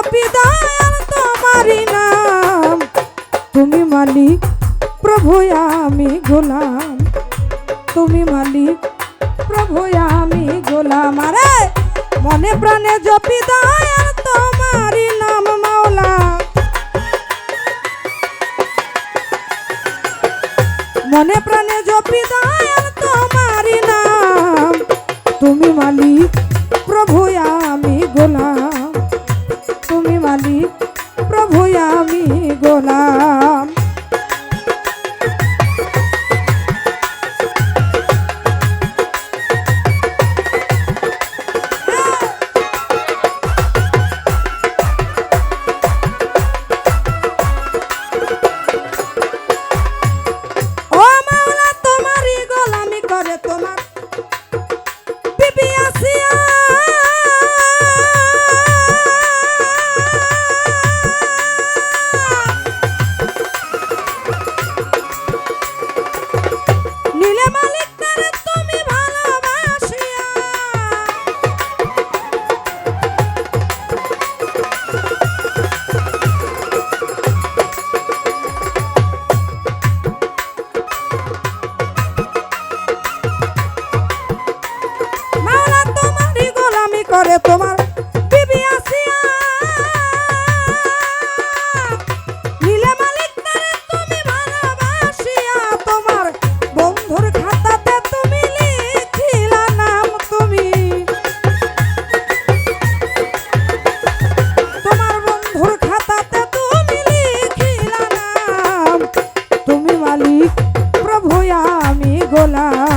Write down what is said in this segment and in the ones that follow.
গোপী দয়াল তোমারি নাম। তুমি মালিক, প্রভু আমি গোলাম। তুমি মালিক, প্রভু আমি গোলাম। আরে, মনে প্রাণে জপি দয়াল তোমারি নাম মাওলা। মনে প্রাণে জপি দয়াল তোমারি নাম। তুমি মালিক, প্রভু প্রভু আমি গোলাম। la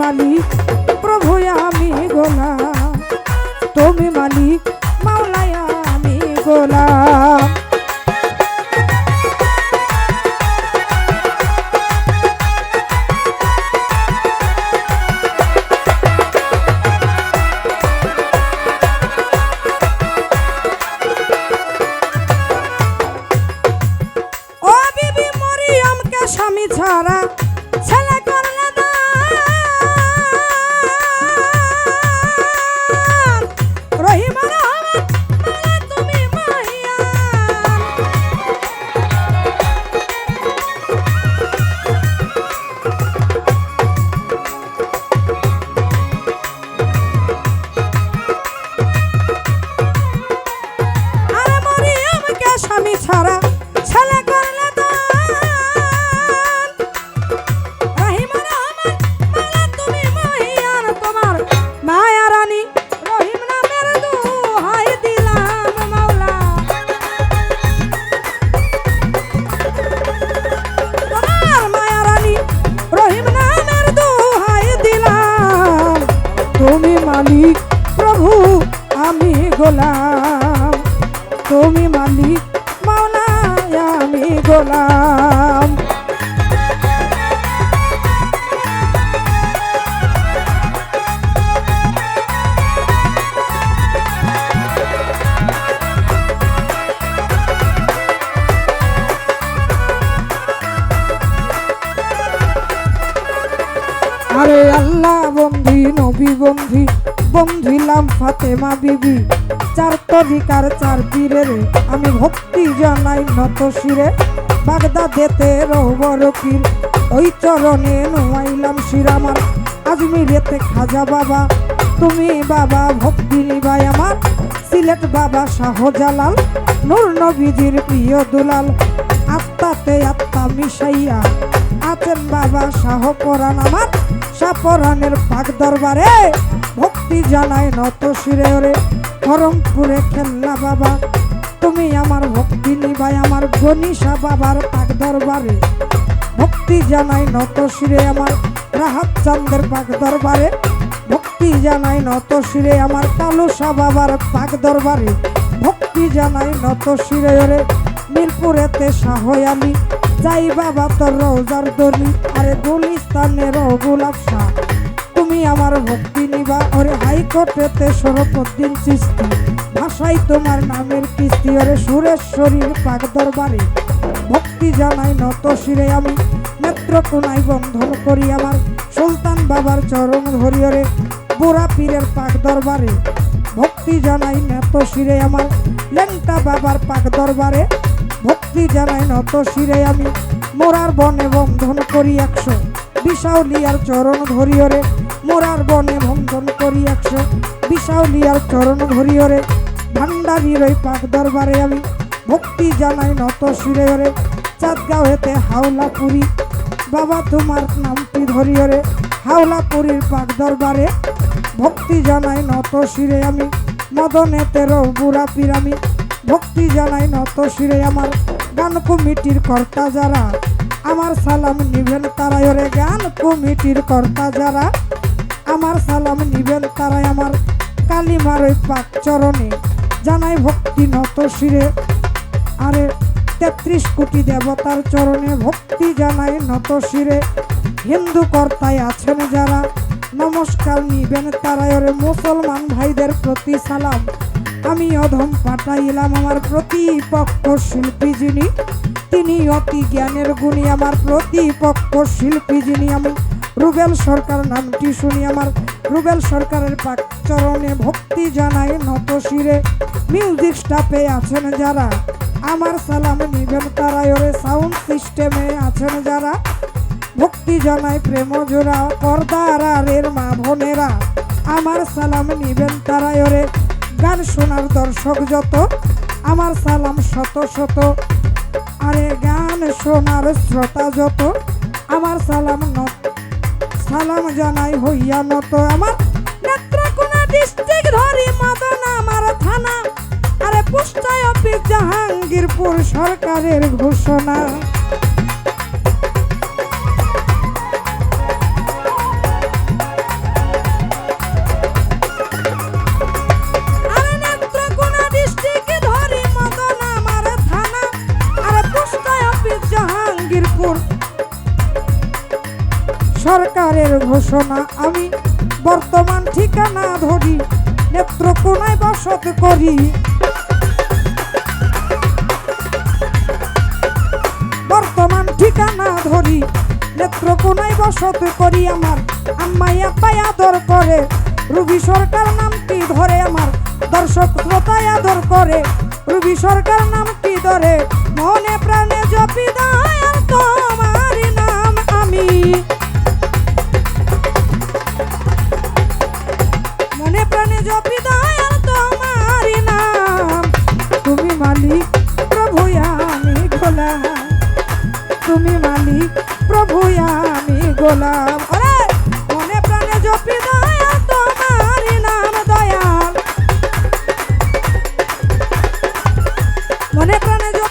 মালিক প্রভু আমি গোলা তুমি মালিক মাওলাই আমি গোলা স্বামী ছাড়া তুমি মালিক মাওলা আমি গোলাম। আরে আল্লাহ বন্ধি নবী বন্ধি বন্ধিলাম ফাতেমা বিবি। চার তরিকার চার পীরের আমি ভক্তি জানাই নত শিরে। বাগদাদেতে রহবর পীর, ওই চরণে নোয়াইলাম শিরামার আজমিরেতে খাজা বাবা, তুমি বাবা ভক্তি নিবাই আমার। সিলেট বাবা শাহজালাল, নূর নবীজির প্রিয় দুলাল। আত্মাতে আত্মা মিশাইয়া আছেন বাবা শাহ পরাণ আমার। সাপরানের পাক দরবারে ভক্তি জানাই নত শিরে ওরে। করমপুরে খেলনা বাবা। তুমি আমার ভক্তি নিবাই আমার গনিশা বাবার পাক দরবারে। ভক্তি জানাই নত শিরে আমার রাহাত চান্দের পাক দরবারে। ভক্তি জানাই নত শিরে আমার কালুসা বাবার পাক দরবারে। ভক্তি জানাই নত শিরে ওরে, মিরপুরেতে শাহয়ালি যাই বাবা তোর রোজার দলি, আরে গুলিস্তানের গোলাপ শাহ। আমার ভক্তি নিবা। ওরে হাইকোর্টেতে সরপদ্দিন চিস্তি ভাষাই তোমার নামের কিস্তি ওরে সুরেশ্বরীর পাক দরবারে ভক্তি জানাই নত শিরে আমি। নেত্র নেত্রকোনাই বন্ধন করি আমার। সুলতান বাবার চরণ ধরি ওরে বুড়া পীরের পাক দরবারে। ভক্তি জানাই নত শিরে আমার। লেংটা বাবার পাক দরবারে ভক্তি জানাই নত শিরে আমি। মোরার বনে বন্ধন করি একশো। বিশাউলিয়ার চরণ ধরিয়রে মোরার বনে বন্ধন করি একশো বিশাউলিয়ার চরণ ধরিয়রে ভান্ডারির ওই পাক দরবারে আমি। ভক্তি জানাই নত শিরে ওরে চাঁদগাঁও হেতে হাওলা পুরী বাবা, তোমার নামটি ধরিয়রে, হাওলাপুরীর পাক দরবারে। ভক্তি জানাই নত শিরে আমি মদনেতের বুড়া পিরামি। ভক্তি জানাই নত শিরে আমার গান কমিটির কর্তা যারা। আমার সালাম নিবেন তারাই ওরে গান কমিটির কর্তা যারা। আমার সালাম নিবেন তারাই আমার কালিমার ওই পাক চরণে। জানাই ভক্তি নত শিরে। আরে তেত্রিশ কোটি দেবতার চরণে ভক্তি জানাই নত শিরে। হিন্দু কর্তায় আছেন যারা, নমস্কার নিবেন তারাই ওরে। মুসলমান ভাইদের প্রতি সালাম। আমি অধম পাঠাইলাম আমার প্রতিপক্ষ শিল্পী যিনি তিনি অতি জ্ঞানের গুণী, আমার প্রতিপক্ষ শিল্পী যিনি আমি। রুবেল সরকার নামটি শুনি আমার। রুবেল সরকারের পাক চরণে ভক্তি জানাই নত শিরে মিউজিক স্টাফে আছেন যারা। আমার সালাম নিবেন তারা ওরে সাউন্ড সিস্টেমে আছেন যারা। ভক্তি জানাই প্রেম জোড়া পর্দারের মা বোনেরা। আমার সালাম নিবেন তারা ওরে। গান শোনার দর্শক যত। আমার সালাম শত শত। আরে গান শোনার শ্রোতা যত। আমার সালাম নত সালাম জানাই হইয়া নত আমার। নেত্রকোনা ডিস্ট্রিক্ট ধরি মদন আমার থানা। আরে পুষ্টায় অফিস জাহাঙ্গীরপুর সরকারের ঘোষণা। সরকারের ঘোষণা। আমি বর্তমান ঠিকানা ধরি, নেত্রকোনায় বসত করি। বর্তমান ঠিকানা ধরি, নেত্রকোনায় বসত করি আমার। আম্মাই আব্বাই আদর করে, রুবি সরকার নামটি ধরে আমার। দর্শক শ্রোতায় আদর করে, রুবি সরকার নামটি ধরে। মনে প্রাণে জপি দয়াল তোমার নাম আমি। জপি দয়াল তোমারি নাম। তুমি মালিক, প্রভু, আমি গোলাম। তুমি মালিক, প্রভু, আমি গোলাম। ওরে মনে মনে প্রাণে